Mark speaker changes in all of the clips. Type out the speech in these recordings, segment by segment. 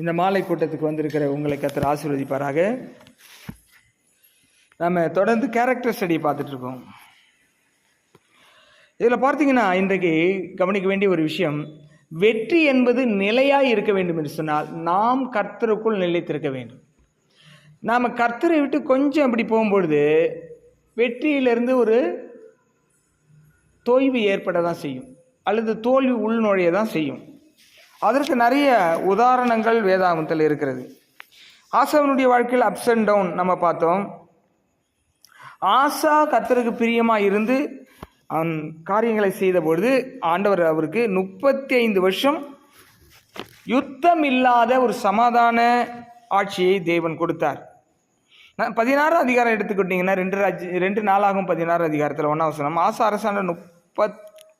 Speaker 1: இந்த மாலை கூட்டத்துக்கு வந்திருக்கிற உங்களை கத்தர் ஆசீர்வதிப்பாராக. நம்ம தொடர்ந்து கேரக்டர் ஸ்டடி பார்த்துட்டு இருக்கோம் இதில் பார்த்தீங்கன்னா இன்றைக்கு கவனிக்க வேண்டிய ஒரு விஷயம் வெற்றி என்பது நிலையாக இருக்க வேண்டும் என்று சொன்னால் நாம் கர்த்தருக்குள் நிலைத்திருக்க வேண்டும். நாம் கர்த்தரை விட்டு கொஞ்சம் அப்படி போகும்பொழுது வெற்றியிலிருந்து ஒரு தோய்வு ஏற்பட தான் செய்யும். அல்லது தோல்வி உள்நுழைய தான் செய்யும். அதற்கு நிறைய உதாரணங்கள் வேதாகமத்தில் இருக்கிறது. ஆசாவனுடைய வாழ்க்கையில் அப்ஸ் அண்ட் டவுன் நம்ம பார்த்தோம். ஆசா கத்தருக்கு பிரியமாக இருந்து அவன் காரியங்களை செய்தபொழுது ஆண்டவர் அவருக்கு முப்பத்தி ஐந்து வருஷம் யுத்தம் இல்லாத ஒரு சமாதான ஆட்சியை தேவன் கொடுத்தார். நான் பதினாறு அதிகாரம் எடுத்துக்கிட்டிங்கன்னா ரெண்டு ராஜ் ரெண்டு நாளாகும் பதினாறு அதிகாரத்தில் ஒன்றாம் வசனம் ஆசா அரசாண்ட முப்பத்தாறாம்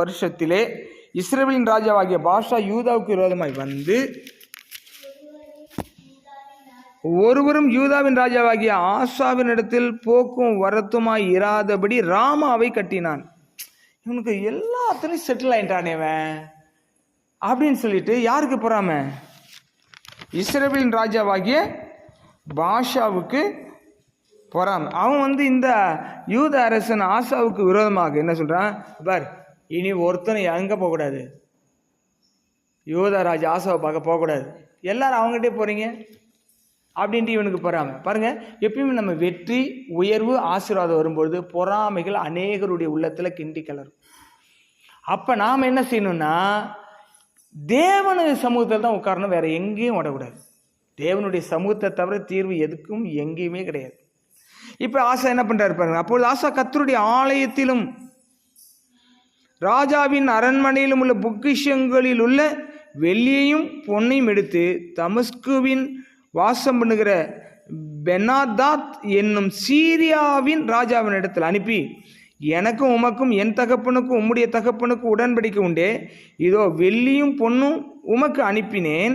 Speaker 1: வருஷத்திலே இஸ்ரேலின் ராஜாவாகிய பாஷா யூதாவுக்கு விரோதமாய் வந்து ஒருவரும் யூதாவின் ராஜாவாகிய ஆசாவின் இடத்தில் போக்கும் வரத்துமாய் இராதபடி ராமாவை கட்டினான். இவனுக்கு எல்லாத்துலேயும் செட்டில் ஆயிட்டானே அப்படின்னு சொல்லிட்டு யாருக்கு போறாம? இஸ்ரேலின் ராஜாவாகிய பாஷாவுக்கு பொறாம. அவன் வந்து இந்த யூத அரசன் ஆசாவுக்கு விரோதமாக என்ன சொல்றான்? பார் இனி ஒருத்தனை எங்கே போகக்கூடாது. யோதராஜ் ராஜா ஆசாவை பார்க்க போகக்கூடாது. எல்லாரும் அவங்ககிட்டே போகிறீங்க அப்படின்ட்டு இவனுக்கு பொறாமை பாருங்கள் எப்பயுமே நம்ம வெற்றி உயர்வு ஆசீர்வாதம் வரும்பொழுது பொறாமைகள் அநேகருடைய உள்ளத்தில் கிண்டி கலரும் அப்போ நாம் என்ன செய்யணும்னா தேவனு சமூகத்தில் தான் உட்காரணும் வேறு எங்கேயும் ஓடக்கூடாது. தேவனுடைய சமூகத்தை தவிர தீர்வு எதுக்கும் எங்கேயுமே கிடையாது. இப்போ ஆசா என்ன பண்ணுறாரு பாருங்க அப்பொழுது ஆசா கத்தருடைய ஆலயத்திலும் ராஜாவின் அரண்மனையிலும் உள்ள பொக்கிஷங்களில் உள்ள வெள்ளியையும் பொன்னையும் எடுத்து தமஸ்குவின் வாசம் பண்ணுகிற பெனாதாத் என்னும் சீரியாவின் ராஜாவின் இடத்தில் அனுப்பி எனக்கும் உமக்கும் என் தகப்பனுக்கும் உம்முடைய தகப்பனுக்கும் உடன்படிக்கை உண்டே. இதோ வெள்ளியும் பொன்னும் உமக்கு அனுப்பினேன்.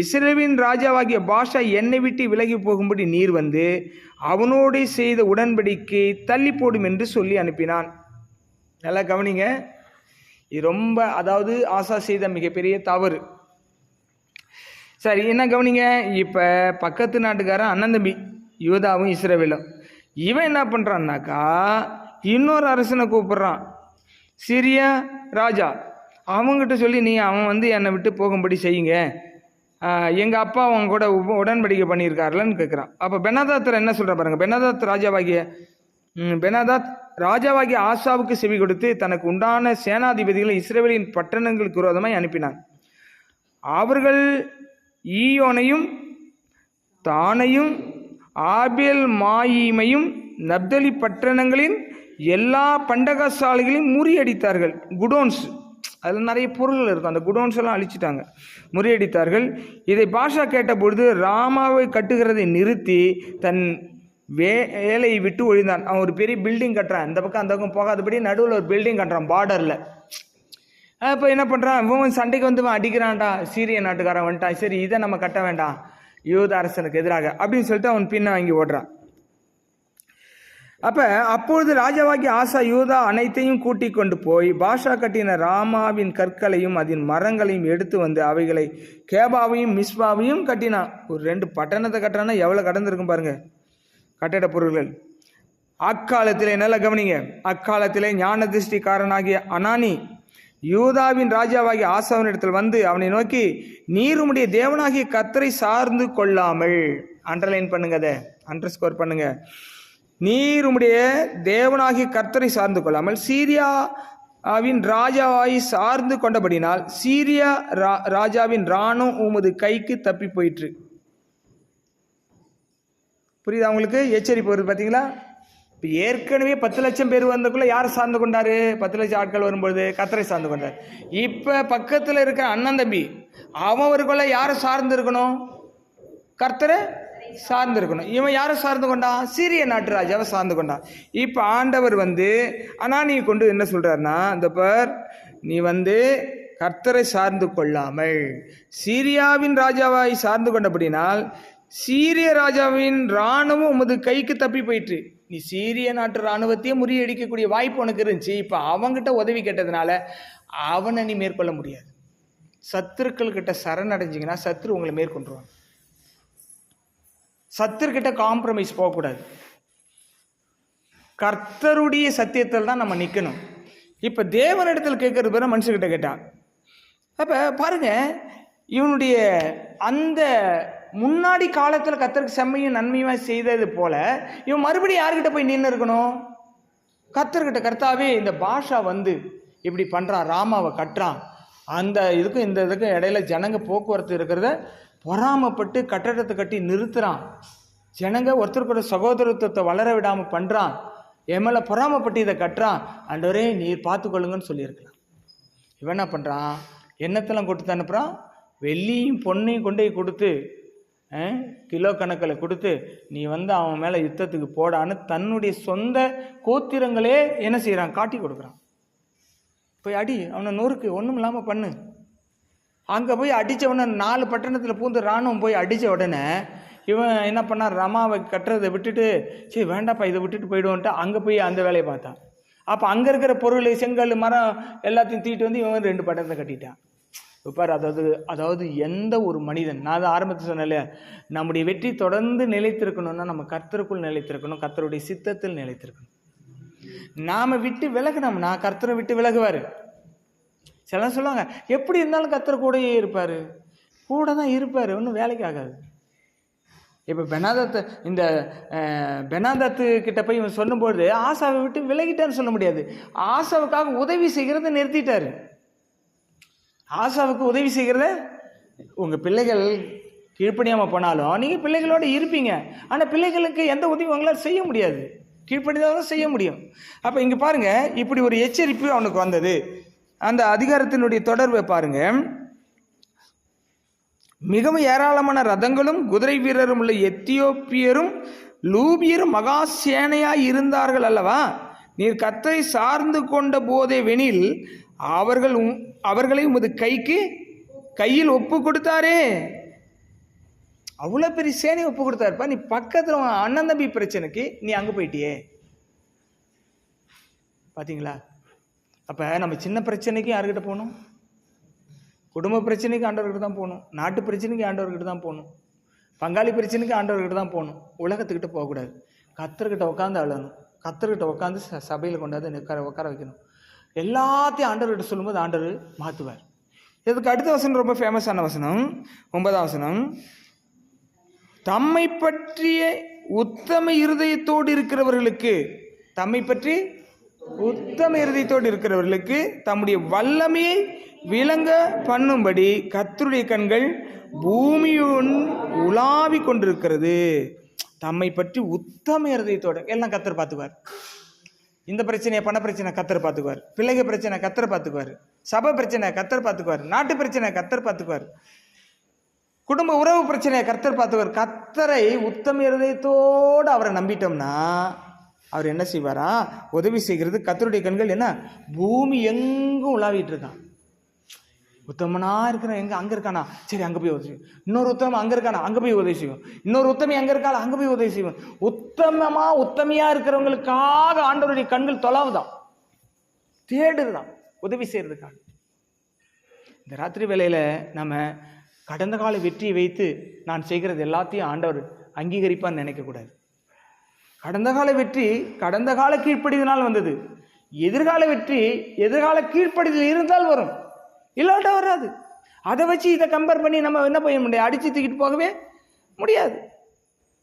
Speaker 1: இஸ்ரேவின் ராஜாவாகிய பாஷா என்னை விட்டு விலகி போகும்படி நீர் வந்து அவனோடு செய்த உடன்படிக்கை தள்ளி போடும் என்று சொல்லி அனுப்பினான். நல்லா கவனிங்க. இது ரொம்ப அதாவது ஆசா செய்த மிகப்பெரிய தவறு. சரி என்ன கவனிங்க? இப்போ பக்கத்து நாட்டுக்காரன் அண்ணன் தம்பி யூதாவும் இஸ்ரேவேலும். இவன் என்ன பண்ணுறான்னாக்கா இன்னொரு அரசனை கூப்பிட்றான். சிரியா ராஜா. அவங்ககிட்ட சொல்லி நீ அவன் வந்து என்னை விட்டு போகும்படி செய்யுங்க. எங்கள் அப்பா அவங்க கூட உடன்படிக்கை பண்ணியிருக்காருலன்னு கேட்குறான் அப்போ பெனாதாத்தர் என்ன சொல்கிற பாருங்க பெனாதாத் ராஜாவாகிய பெனாதாத் ராஜாவாகிய ஆசாவுக்கு செவி கொடுத்து தனக்கு உண்டான சேனாதிபதிகளை இஸ்ரேலின் பட்டணங்களுக்கு விரோதமாய் அனுப்பினான். அவர்கள் ஈயோனையும் தானையும் ஆபேல் மாயீமையும் நப்தலி பட்டணங்களின் எல்லா பண்டகசாலைகளையும் முறியடித்தார்கள். குடோன்ஸ் அதில் நிறைய பொருள்கள் இருக்கும். அந்த குடோன்ஸ் எல்லாம் அழிச்சிட்டாங்க. முறியடித்தார்கள். இதை பாஷா கேட்டபொழுது ராமாவை கட்டுகிறதை நிறுத்தி தன் வேலையை விட்டு ஒழிந்தான். அவன் ஒரு பெரிய பில்டிங் கட்டுறான். இந்த பக்கம் அந்த பக்கம் போகாதபடி நடுவில் ஒரு பில்டிங் கட்டுறான் பார்டரில் அப்போ என்ன பண்ணுறான் இவன் சண்டைக்கு வந்து இவன் அடிக்கிறான்டா. சீரிய நாட்டுக்காரன் வந்துட்டான். சரி இதை நம்ம கட்ட வேண்டாம். யூத அரசனுக்கு எதிராக. அப்படின்னு சொல்லிட்டு அவன் பின்ன வாங்கி ஓடுறான். அப்போ அப்பொழுது ராஜாவாகி ஆசா யூதா அனைத்தையும் கூட்டி கொண்டு போய் பாஷா கட்டின ராமாவின் கற்களையும் அதன் மரங்களையும் எடுத்து வந்து அவைகளை கேபாவையும் மிஸ்பாவையும் கட்டினான். ஒரு ரெண்டு பட்டணத்தை கட்டினா எவ்வளோ கடந்திருக்கும் பாருங்கள் கட்டிட பொருள்கள் அக்காலத்திலே நல்ல கவனிங்க. அக்காலத்திலே ஞான திருஷ்டிக்காரனாகிய அனானி யூதாவின் ராஜாவாகிய ஆசாவினிடத்தில் வந்து அவனை நோக்கி நீர் உம்முடைய தேவனாகிய கத்தரை சார்ந்து கொள்ளாமல். அண்டர்லைன் பண்ணுங்க அதை. அண்டர் ஸ்கோர் பண்ணுங்க. நீர் உம்முடைய தேவனாகிய கர்த்தரை சார்ந்து கொள்ளாமல் சீரியாவின் ராஜாவாய் சார்ந்து கொண்டபடினால் சீரியா ரா- ராஜாவின் ராணும் உமது கைக்கு தப்பி போயிற்று. புரியுதா உங்களுக்கு? எச்சரிப்பு வருது பார்த்தீங்களா இப்போ ஏற்கனவே பத்து லட்சம் பேர் வந்தக்குள்ளே யார் சார்ந்து கொண்டார்? பத்து லட்சம் ஆட்கள் வரும்பொழுது கத்தரை சார்ந்து கொண்டார். இப்போ பக்கத்தில் இருக்கிற அண்ணன் தம்பி அவருக்குள்ளே யாரை சார்ந்து இருக்கணும்? கர்த்தரை சார்ந்து இருக்கணும். இவன் யாரை சார்ந்து கொண்டான் சீரிய நாட்டு ராஜாவை சார்ந்து கொண்டான் இப்போ ஆண்டவர் வந்து அனானியை கொண்டு என்ன சொல்கிறாருன்னா இந்த பர் நீ வந்து கர்த்தரை சார்ந்து கொள்ளாமல் சீரியாவின் ராஜாவாய் சார்ந்து கொண்டபடினால் சீரிய ராஜாவின் இராணுவம் உமது கைக்கு தப்பி போயிற்று. நீ சீரிய நாட்டு இராணுவத்தையே முறியடிக்கக்கூடிய வாய்ப்பு உனக்கு இருந்துச்சு. இப்போ அவங்ககிட்ட உதவி கேட்டதுனால அவனை நீ மேற்கொள்ள முடியாது. சத்துருக்கள்கிட்ட சரணடைஞ்சிங்கன்னா சத்துரு உங்களை மேற்கொண்டுருவாங்க சத்துருக்கிட்ட காம்ப்ரமைஸ் போகக்கூடாது. கர்த்தருடைய சத்தியத்தில் தான் நம்ம நிற்கணும் இப்போ தேவனிடத்தில் கேட்கறது பேர் மனுஷங்கிட்ட கேட்டான் அப்போ பாருங்க இவனுடைய அந்த முன்னாடி காலத்தில் கத்தருக்கு செம்மையும் நன்மையுமா செய்தது போல இவன் மறுபடியும் யார்கிட்ட போய் நின்று இருக்கணும்? கத்தர்கிட்ட கர்த்தாவே இந்த பாஷா வந்து இப்படி பண்ணுறான் ராமாவை கட்டுறான். அந்த இதுக்கும் இந்த இதுக்கும் இடையில ஜனங்க போக்குவரத்து இருக்கிறத பொறாமப்பட்டு கட்டடத்தை கட்டி நிறுத்துறான். ஜனங்க ஒருத்தருக்கு சகோதரத்துவத்தை வளர விடாமல் பண்ணுறான் என் மேலே பொறாமப்பட்டு இதை கட்டுறான். ஆண்டவரே நீர் பார்த்துக்கொள்ளுங்கன்னு சொல்லியிருக்கலாம். இவன் என்ன பண்ணுறான் எண்ணத்தெல்லாம் கொடுத்து அனுப்புகிறான் வெள்ளியும் பொண்ணையும் கொண்டு போய் கொடுத்து கிலோ கணக்கில் கொடுத்து நீ வந்து அவன் மேலே யுத்தத்துக்கு போடான்னு தன்னுடைய சொந்த கோத்திரங்களே என்ன செய்கிறான் காட்டி கொடுக்குறான். போய் அடி அவனை நொறுக்கு ஒன்றும் இல்லாமல் பண்ணு. அங்கே போய் அடித்த உடனே நாலு பட்டணத்தில் பூந்து ராணுவம் போய் அடித்த உடனே இவன் என்ன பண்ணான்? ரமாவை கட்டுறதை விட்டுட்டு சரி வேண்டாப்பா இதை விட்டுட்டு போயிடுவோன்ட்டு அங்கே போய் அந்த வேலையை பார்த்தான். அப்போ அங்கே இருக்கிற பொருள் செங்கல் மரம் எல்லாத்தையும் தீட்டு வந்து இவன் ரெண்டு பட்டணத்தை கட்டிட்டான். பார் அதாவது அதாவது எந்த ஒரு மனிதன் நான் அதை ஆரம்பத்தில் சொன்னேன் இல்லையா? நம்முடைய வெற்றி தொடர்ந்து நிலைத்திருக்கணும்னா நம்ம கர்த்தருக்குள் நிலைத்திருக்கணும் கர்த்தருடைய சித்தத்தில் நிலைத்திருக்கணும். நாம் விட்டு விலகினோம்னா கர்த்தரை விட்டு விலகுவார். சிலர் சொல்லுவாங்க எப்படி இருந்தாலும் கர்த்தர் கூடயே இருப்பார். கூட தான் இருப்பார் ஒன்றும் வேலைக்கு ஆகாது. இப்போ பெனாதத்து இந்த பெனாதத்து கிட்ட போய் இவன் சொல்லும்போது ஆசாவை விட்டு விலகிட்டான்னு சொல்ல முடியாது. ஆசாவுக்காக உதவி செய்கிறத நிறுத்திட்டாரு. ஆசாவுக்கு உதவி செய்கிறத உங்கள் பிள்ளைகள் கீழ்ப்படியாமல் போனாலும் நீங்கள் பிள்ளைகளோட இருப்பீங்க. ஆனால் பிள்ளைகளுக்கு எந்த உதவியும் உங்களால் செய்ய முடியாது. கீழ்ப்பணிதான் செய்ய முடியும். அப்போ இங்கே பாருங்கள் இப்படி ஒரு எச்சரிப்பு அவனுக்கு வந்தது. அந்த அதிகாரத்தினுடைய தொடர்பை பாருங்கள் மிகவும் ஏராளமான ரதங்களும் குதிரை வீரரும் உள்ள எத்தியோப்பியரும் லூபியரும் மகா சேனையாய் இருந்தார்கள் அல்லவா? நீர் கத்தரை சார்ந்து கொண்ட போதே வெனில் அவர்கள் அவர்களை உமது கைக்கு கையில் ஒப்பு கொடுத்தாரே. அவ்வளோ பெரிய சேனை ஒப்பு கொடுத்தாருப்பா நீ பக்கத்தில் அண்ணன் தம்பி பிரச்சனைக்கு நீ அங்கே போயிட்டியே. பார்த்தீங்களா அப்போ நம்ம சின்ன பிரச்சனைக்கு யாருக்கிட்ட போகணும்? குடும்ப பிரச்சனைக்கு ஆண்டவர்கிட்ட தான் போகணும். நாட்டு பிரச்சனைக்கு ஆண்டவர்கிட்ட தான் போகணும். பங்காளி பிரச்சனைக்கு ஆண்டவர்கிட்ட தான் போகணும். உலகத்துக்கிட்ட போகக்கூடாது. கத்தர்கிட்ட உட்காந்து அழணும். கத்தர்கிட்ட உட்காந்து ச சபையில் கொண்டாந்து உட்கார உட்கார வைக்கணும். எல்லாத்தையும் ஆண்டவர்கிட்ட சொல்லும்போது ஆண்டவர் மாற்றுவார் இதுக்கு அடுத்த வசனம் ரொம்ப ஃபேமஸான வசனம். ஒன்பதாம் வசனம். தம்மை பற்றிய உத்தம இருதயத்தோடு இருக்கிறவர்களுக்கு தம்மை பற்றி உத்தம இருதயத்தோடு இருக்கிறவர்களுக்கு தம்முடைய வல்லமையை விளங்க பண்ணும்படி கத்தருடைய கண்கள் பூமியுன் உலாவி கொண்டிருக்கிறது. தம்மை பற்றி உத்தம இருதயத்தோடு எல்லாம் கத்தர் பார்த்துவார் இந்த பிரச்சனையை பண பிரச்சனை கத்தர் பார்த்துக்குவார். பிள்ளைங்க பிரச்சனை கத்தர் பார்த்துக்குவார். சபை பிரச்சனை கத்தர் பார்த்துக்குவார். நாட்டு பிரச்சனை கத்தர் பார்த்துக்குவார். குடும்ப உறவு பிரச்சனையை கத்தர் பார்த்துக்குவார். கத்தரை உத்தம இருதயத்தோடு அவரை நம்பிட்டோம்னா அவர் என்ன செய்வாரா? உதவி செய்கிறது கத்தருடைய கண்கள் என்ன? பூமி எங்கும் உலாவிட்டு இருக்கான். உத்தமனா இருக்கிற எங்க அங்க இருக்கானா? சரி அங்க போய் உதவி செய்வோம் இன்னொரு உத்தமம் அங்க இருக்கானா? அங்க போய் உதவி செய்வோம் இன்னொரு உத்தமி அங்க இருக்காளா அங்க போய் உதவி செய்வோம் உத்தமமா உத்தமையாக இருக்கிறவங்களுக்காக ஆண்டவருடைய கண்கள் தொலாவுதான். தேடுதான் உதவி செய்யறதுக்காக. இந்த ராத்திரி வேளையில நம்ம கடந்த கால வெற்றியை வைத்து நான் செய்கிறது எல்லாத்தையும் ஆண்டவர் அங்கீகரிப்பான்னு நினைக்கக்கூடாது கடந்த கால வெற்றி கடந்த கால கீழ்ப்படிதனால் வந்தது. எதிர்கால வெற்றி எதிர்கால கீழ்ப்படிதல் இருந்தால் வரும். இல்லாட்டா வராது. அதை வச்சு இதை கம்பேர் பண்ணி நம்ம என்ன பண்ண முடியாது அடிச்சு தூக்கிட்டு போகவே முடியாது.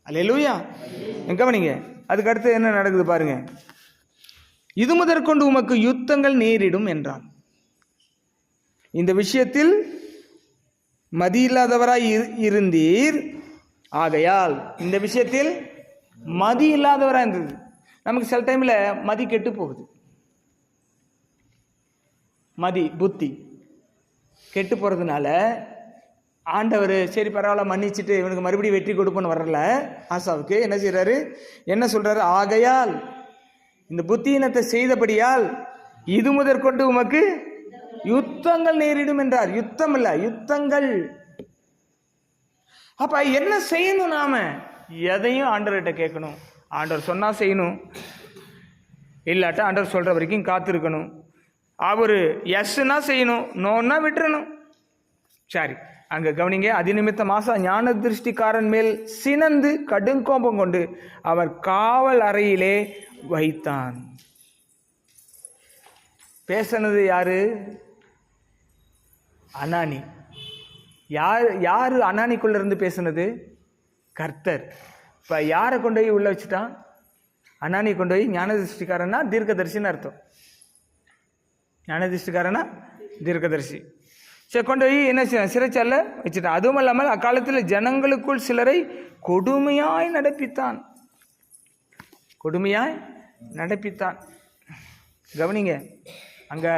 Speaker 1: அல்லேலூயா. கவனிங்க. அதுக்கு அடுத்து என்ன நடக்குது பாருங்க. இது முதற்கொண்டு உமக்கு யுத்தங்கள் நேரிடும் என்றான். இந்த விஷயத்தில் மதியில்லாதவராய் இரு- இருந்தீர். ஆகையால் இந்த விஷயத்தில் மதி இல்லாதவராக இருந்தது. நமக்கு சில டைமில் மதி கெட்டு போகுது. மதி புத்தி. கெட்டு போகிறதுனால ஆண்டவர் சரி பரவாயில்ல மன்னிச்சுட்டு இவனுக்கு மறுபடியும் வெற்றி கொடுப்போன்னு வரல ஆசாவுக்கு என்ன செய்கிறாரு என்ன சொல்கிறாரு ஆகையால் இந்த புத்தியினத்தை செய்தபடியால் இது முதற்கொண்டு உமக்கு யுத்தங்கள் நேரிடும் என்றார். யுத்தம் இல்லை யுத்தங்கள். அப்போ என்ன செய்யணும் நாம? எதையும் ஆண்டவர்கிட்ட கேட்கணும். ஆண்டவர் சொன்னால் செய்யணும். இல்லாட்டா ஆண்டவர் சொல்கிற வரைக்கும் காத்திருக்கணும். அவர் எஸ்னா செய்யணும் நோன்னா விட்டுறணும். சரி அங்கே கவனிங்க அதிநிமித்த மாசா ஞான திருஷ்டிக்காரன் மேல் சினந்து கடுங்கோபம் கொண்டு அவர் காவல் அறையிலே வைத்தான். பேசினது யாரு? அனானி. யார் யார் அனானிக்குள்ளேருந்து பேசுனது? கர்த்தர். இப்போ யாரை கொண்டு போய் உள்ளே வச்சுட்டான்? அனானி கொண்டு போய் ஞான திருஷ்டிக்காரன்னா தீர்க்கதரிசின்னு அர்த்தம். ஞானதிஷ்டிக்காரனா தீர்க்கதரிசி. சரி கொண்டு போய் என்ன செய்ய சிறைச்சாலில் வச்சுட்டான் அதுவும் இல்லாமல் அக்காலத்தில் ஜனங்களுக்குள் சிலரை கொடுமையாய் நடப்பித்தான். கொடுமையாய் நடப்பித்தான். கவனிங்க அங்கே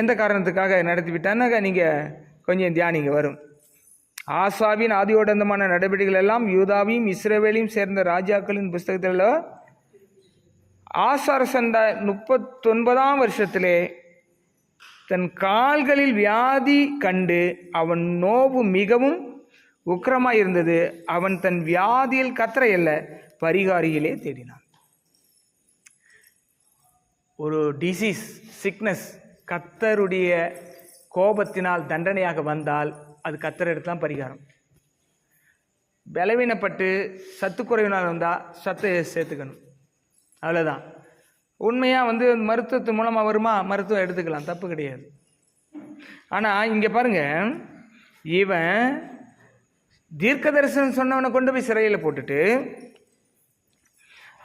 Speaker 1: எந்த காரணத்துக்காக நடத்தி விட்டான்னாக்க நீங்கள் கொஞ்சம் தியானிங்க வரும். ஆசாவின் ஆதியோடந்தமான நடவடிக்கைகள் எல்லாம் யூதாவையும் இஸ்ரேவேலையும் சேர்ந்த ராஜாக்களின் புஸ்தகத்தில் ஆசார ஆசாரசண்ட முப்பத்தொன்பதாம் வருஷத்திலே தன் கால்களில் வியாதி கண்டு அவன் நோவு மிகவும் உக்கிரமாய் இருந்தது. அவன் தன் வியாதியில் கத்திரையல்ல பரிகாரியிலே தேடினான். ஒரு டிசீஸ் சிக்னஸ் கத்தருடைய கோபத்தினால் தண்டனையாக வந்தால் அது கத்தர் இடத்துல பரிகாரம். பலவீனப்பட்டு சத்துக்குறைவினால் வந்தால் சத்தை சேர்த்துக்கணும். அவ்வளோதான் உண்மையாக வந்து மருத்துவத்து மூலமாக வருமா? மருத்துவம் எடுத்துக்கலாம் தப்பு கிடையாது. ஆனால் இங்கே பாருங்க இவன் தீர்க்க தரிசனம் சொன்னவனை கொண்டு போய் சிறையில் போட்டுட்டு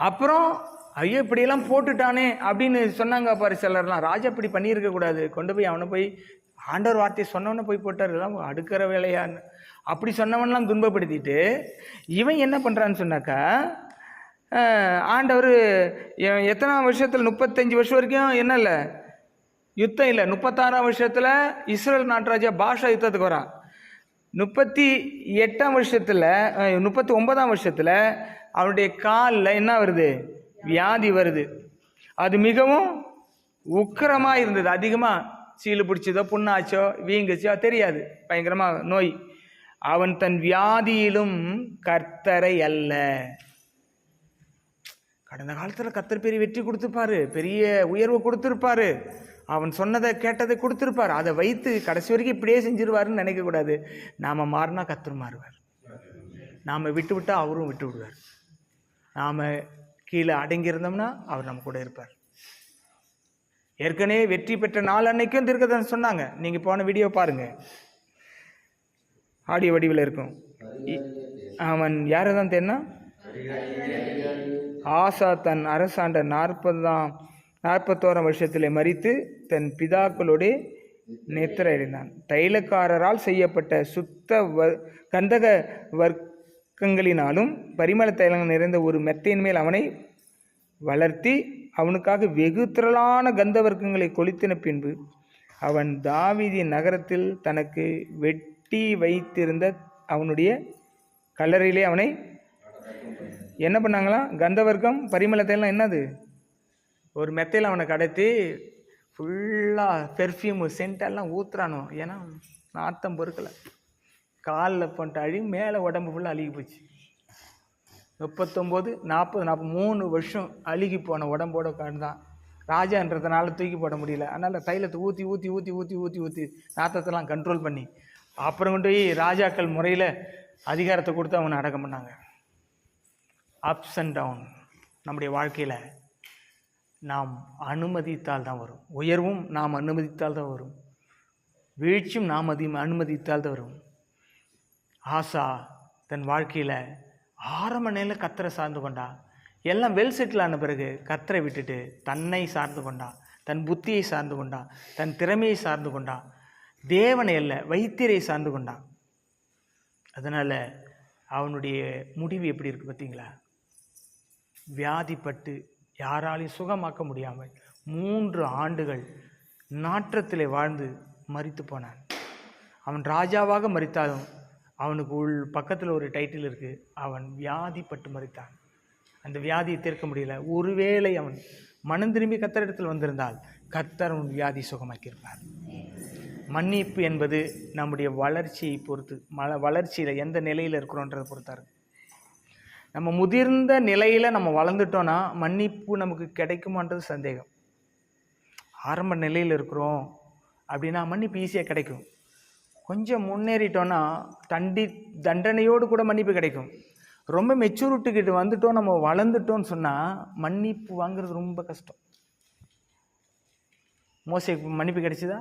Speaker 1: அப்புறம் ஐயோ இப்படியெல்லாம் போட்டுட்டானே அப்படின்னு சொன்னாங்க பாரு சிலர்லாம். ராஜா இப்படி பண்ணியிருக்க கூடாது. கொண்டு போய் அவனை போய் ஆண்டவர் வார்த்தையை சொன்னவனை போய் போட்டார். இதெல்லாம் அடுக்கிற வேலையான்னு அப்படி சொன்னவன்லாம் துன்பப்படுத்திட்டு இவன் என்ன பண்ணுறான்னு சொன்னாக்கா ஆண்டவர் எத்தனாம் வருஷத்தில் முப்பத்தஞ்சு வருஷம் வரைக்கும் என்ன இல்லை? யுத்தம் இல்லை. முப்பத்தாறாம் வருஷத்தில் இஸ்ரேல் நாட்டராஜா பாஷா யுத்தத்துக்கு வரான். முப்பத்தி எட்டாம் வருஷத்தில் முப்பத்தி ஒன்பதாம் வருஷத்தில் அவனுடைய காலில் என்ன வருது? வியாதி வருது. அது மிகவும் உக்கிரமாக இருந்தது. அதிகமாக சீலு பிடிச்சதோ புண்ணாச்சோ வீங்குச்சோ தெரியாது. பயங்கரமாக நோய். அவன் தன் வியாதியிலும் கர்த்தரை அல்ல. கடந்த காலத்தில் கத்தர் பெரிய வெற்றி கொடுத்துருப்பாரு பெரிய உயர்வு கொடுத்துருப்பாரு. அவன் சொன்னதை கேட்டதை கொடுத்துருப்பாரு. அதை வைத்து கடைசி வரைக்கும் இப்படியே செஞ்சிருவாருன்னு நினைக்கக்கூடாது நாம் மாறினா கத்தர் மாறுவார். நாம் விட்டு விட்டால் அவரும் விட்டு விடுவார். நாம் கீழே அடங்கியிருந்தோம்னா அவர் நம்ம கூட இருப்பார். ஏற்கனவே வெற்றி பெற்ற நாள் அன்னைக்கும் திருக்கதான் சொன்னாங்க. நீங்கள் போன வீடியோ பாருங்கள் ஆடியோ வடிவில் இருக்கும். இ- அவன் யாரை தான் தேன்னா ஆசா தன் அரசாண்ட நாற்பதாம் நாற்பத்தோராம் வருஷத்திலே மறித்து தன் பிதாக்களோடே நித்திரையடைந்தான். தைலக்காரரால் செய்யப்பட்ட சுத்த வ கந்தக வர்க்கங்களினாலும் பரிமள தைலங்கள் நிறைந்த ஒரு மெத்தையின் மேல் அவனை வளர்த்தி அவனுக்காக வெகு திரளான கந்தவர்க்கங்களை கொளுத்தின பின்பு அவன் தாவிதி நகரத்தில் தனக்கு வெட்டி வைத்திருந்த அவனுடைய கல்லறையிலே அவனை என்ன பண்ணாங்களாம் கந்தவர்க்கம் பரிமளத்தைலாம் என்னது? ஒரு மெத்தையில் அவனை கடத்தி ஃபுல்லாக பெர்ஃப்யூமு சென்டெல்லாம் ஊத்துறானோ? ஏன்னா நாத்தம் பொறுக்கலை. காலில் போட்ட அழி மேலே உடம்பு ஃபுல்லாக அழுகி போச்சு. முப்பத்தொம்போது நாற்பது நாற்பது மூணு வருஷம் அழுகி போன உடம்போட தான் ராஜான்றதுனால தூக்கி போட முடியல. அதனால் தைலத்தை ஊற்றி ஊற்றி ஊற்றி ஊற்றி ஊற்றி ஊற்றி நாத்தத்தெல்லாம் கண்ட்ரோல் பண்ணி அப்புறம் கொண்டு போய் ராஜாக்கள் முறையில் அதிகாரத்தை கொடுத்து அவனை அடக்கம் பண்ணாங்க. அப்ஸ் அண்ட் டவுன் நம்முடைய வாழ்க்கையில் நாம் அனுமதித்தால் தான் வரும். உயர்வும் நாம் அனுமதித்தால் தான் வரும். வீழ்ச்சியும் நாம் அதி அனுமதித்தால் தான் வரும். ஆசா தன் வாழ்க்கையில் ஆரம்ப நிலையில் கத்தரை சார்ந்து கொண்டா. எல்லாம் வெல் செட்டில் ஆன பிறகு கத்தரை விட்டுட்டு தன்னை சார்ந்து கொண்டா. தன் புத்தியை சார்ந்து கொண்டா. தன் திறமையை சார்ந்து கொண்டா. தேவனை அல்ல வைத்தியரை சார்ந்து கொண்டான் அதனால் அவனுடைய முடிவு எப்படி இருக்குது பார்த்தீங்களா? வியாதிப்பட்டு யாராலையும் சுகமாக்க முடியாமல் மூன்று ஆண்டுகள் நாற்றத்திலே வாழ்ந்து மறித்து போனான். அவன் ராஜாவாக மறித்தாலும் அவனுக்கு உள் பக்கத்தில் ஒரு டைட்டில் இருக்குது அவன் வியாதிப்பட்டு மறித்தான் அந்த வியாதியை தீர்க்க முடியல. ஒருவேளை அவன் மனம் திரும்பி கத்தரிடத்தில் வந்திருந்தால் கத்தர் அவன் வியாதி சுகமாக்கியிருப்பார். மன்னிப்பு என்பது நம்முடைய வளர்ச்சியை பொறுத்து மல வளர்ச்சியில் எந்த நிலையில் இருக்கிறோன்றதை பொறுத்தாரு நம்ம முதிர்ந்த நிலையில் நம்ம வளர்ந்துட்டோன்னா மன்னிப்பு நமக்கு கிடைக்குமான்றது சந்தேகம். ஆரம்ப நிலையில் இருக்கிறோம் அப்படின்னா மன்னிப்பு ஈஸியாக கிடைக்கும். கொஞ்சம் முன்னேறிட்டோன்னா தண்டி தண்டனையோடு கூட மன்னிப்பு கிடைக்கும். ரொம்ப மெச்சூரிட்டிக்கிட்டு வந்துட்டோம் நம்ம வளர்ந்துட்டோம்னு சொன்னால் மன்னிப்பு வாங்குறது ரொம்ப கஷ்டம். மோசைக்கு மன்னிப்பு கிடைச்சிதா?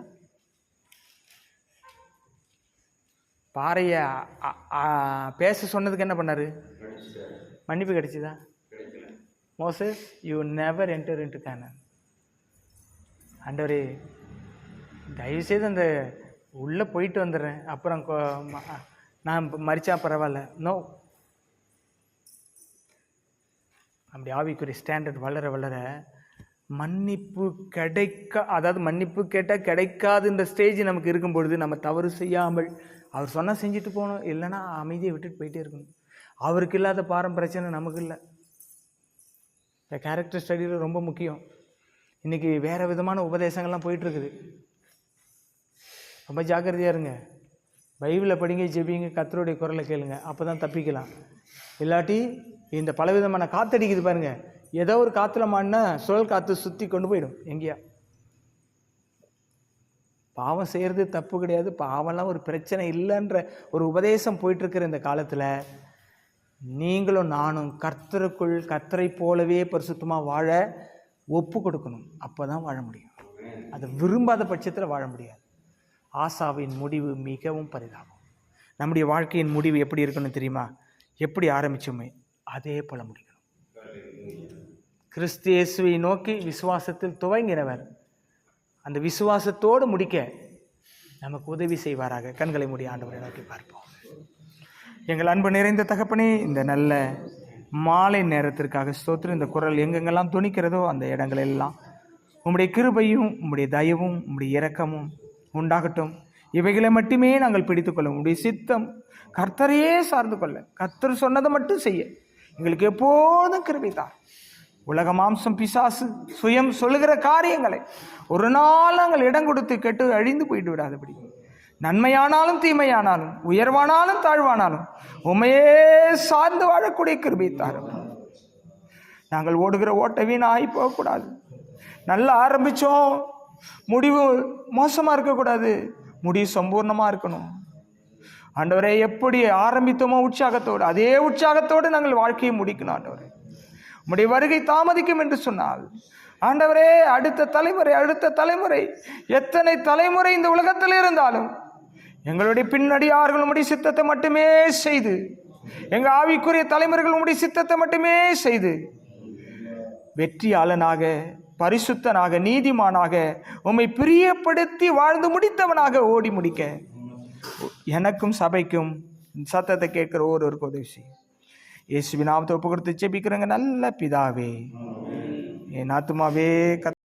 Speaker 1: பாறையை பேச சொன்னதுக்கு என்ன பண்ணார்? மன்னிப்பு கிடைச்சிதா? Moses you never enter into Canaan ஆண்டவரே தயவுசெய்து அந்த உள்ளே போயிட்டு வந்துடுறேன். அப்புறம் நான் மறிச்சா பரவாயில்ல. நோ அப்படி ஆவிக்குரிய ஸ்டாண்டர்ட் வளர வளர மன்னிப்பு கிடைக்க அதாவது மன்னிப்பு கேட்டால் கிடைக்காதுன்ற ஸ்டேஜ் நமக்கு இருக்கும் பொழுது நம்ம தவறு செய்யாமல் அவர் சொன்னால் செஞ்சுட்டு போகணும். இல்லைன்னா அமைதியை விட்டுட்டு போயிட்டே இருக்கணும். அவருக்கு இல்லாத பாரம் பிரச்சனை நமக்கு இல்லை இந்த கேரக்டர் ஸ்டடியில் ரொம்ப முக்கியம். இன்றைக்கி வேறு விதமான உபதேசங்கள்லாம் போயிட்டுருக்குது. ரொம்ப ஜாக்கிரதையாக இருங்க. பைபிளை படிங்க ஜெபிங்க கத்தருடைய குரலை கேளுங்க. அப்போ தான் தப்பிக்கலாம். இல்லாட்டி இந்த பலவிதமான காத்தடிக்குது பாருங்கள் ஏதோ ஒரு காற்றுல மாடினா சுழல் காற்று சுற்றி கொண்டு போயிடும் எங்கேயா. பாவம் செய்கிறது தப்பு கிடையாது. பாவம்லாம் ஒரு பிரச்சனை இல்லைன்ற ஒரு உபதேசம் போயிட்டுருக்கிற இந்த காலத்தில் நீங்களும் நானும் கர்த்தருக்குள் கர்த்தரை போலவே பரிசுத்தமாக வாழ ஒப்பு கொடுக்கணும். அப்போ தான் வாழ முடியும். அதை விரும்பாத பட்சத்தில் வாழ முடியாது. ஆசாவின் முடிவு மிகவும் பரிதாபம். நம்முடைய வாழ்க்கையின் முடிவு எப்படி இருக்கணும் தெரியுமா? எப்படி ஆரம்பித்தோமே அதே போல முடிக்கணும் கிறிஸ்தியேசுவை நோக்கி விசுவாசத்தில் துவங்கினவர். அந்த விசுவாசத்தோடு முடிக்க நமக்கு உதவி செய்வாராக. கண்களை மூடி ஆண்டவரை நோக்கி பார்ப்போம். எங்கள் அன்பு நிறைந்த தகப்பனே இந்த நல்ல மாலை நேரத்திற்காக ஸ்தோத்திரம். இந்த குரல் எங்கெங்கெல்லாம் துணிக்கிறதோ அந்த இடங்களெல்லாம் உம்முடைய கிருபையும் உம்முடைய தயவும் உம்முடைய இரக்கமும் உண்டாகட்டும். இவைகளை மட்டுமே நாங்கள் பிடித்துக்கொள்ள உம்முடைய சித்தம் கர்த்தரையே சார்ந்து கொள்ள. கர்த்தர் சொன்னதை மட்டும் செய்ய. எங்களுக்கு எப்போதும் கிருபை தான் உலக மாம்சம் பிசாசு சுயம் சொல்லுகிற காரியங்களை ஒரு நாள் நாங்கள் இடம் கொடுத்து கெட்டு அழிந்து போயிட்டு விடாதபடி. நன்மையானாலும் தீமையானாலும் உயர்வானாலும் தாழ்வானாலும் உமையே சார்ந்து வாழக்கூடிய கிருபை தாரும் நாங்கள் ஓடுகிற ஓட்ட வீணாகி போகக்கூடாது. நல்லா ஆரம்பித்தோம் முடிவு மோசமாக இருக்கக்கூடாது. முடிவு சம்பூர்ணமாக இருக்கணும். ஆண்டவரே எப்படி ஆரம்பித்தோமோ உற்சாகத்தோடு அதே உற்சாகத்தோடு நாங்கள் வாழ்க்கையை முடிக்கணும் ஆண்டவரே. உம்முடைய வருகை தாமதிக்கும் என்று சொன்னால் ஆண்டவரே அடுத்த தலைமுறை அடுத்த தலைமுறை எத்தனை தலைமுறை இந்த உலகத்தில் இருந்தாலும் எங்களுடைய பின்னடியார்கள் உம்முடைய சித்தத்தை மட்டுமே செய்து எங்கள் ஆவிக்குரிய தலைமுறைகள் உம்முடைய சித்தத்தை மட்டுமே செய்து வெற்றியாளனாக பரிசுத்தனாக நீதிமானாக உம்மை பிரியப்படுத்தி வாழ்ந்து முடித்தவனாக ஓடி முடிக்க எனக்கும் சபைக்கும் சத்தத்தை கேட்கிற ஒருவருக்கு உதவி செய்யும். இயேசுவின் நாமத்தை ஒப்பு கொடுத்து ஜெபிக்கிறேங்க. நல்ல பிதாவே என் ஆத்துமாவே கத்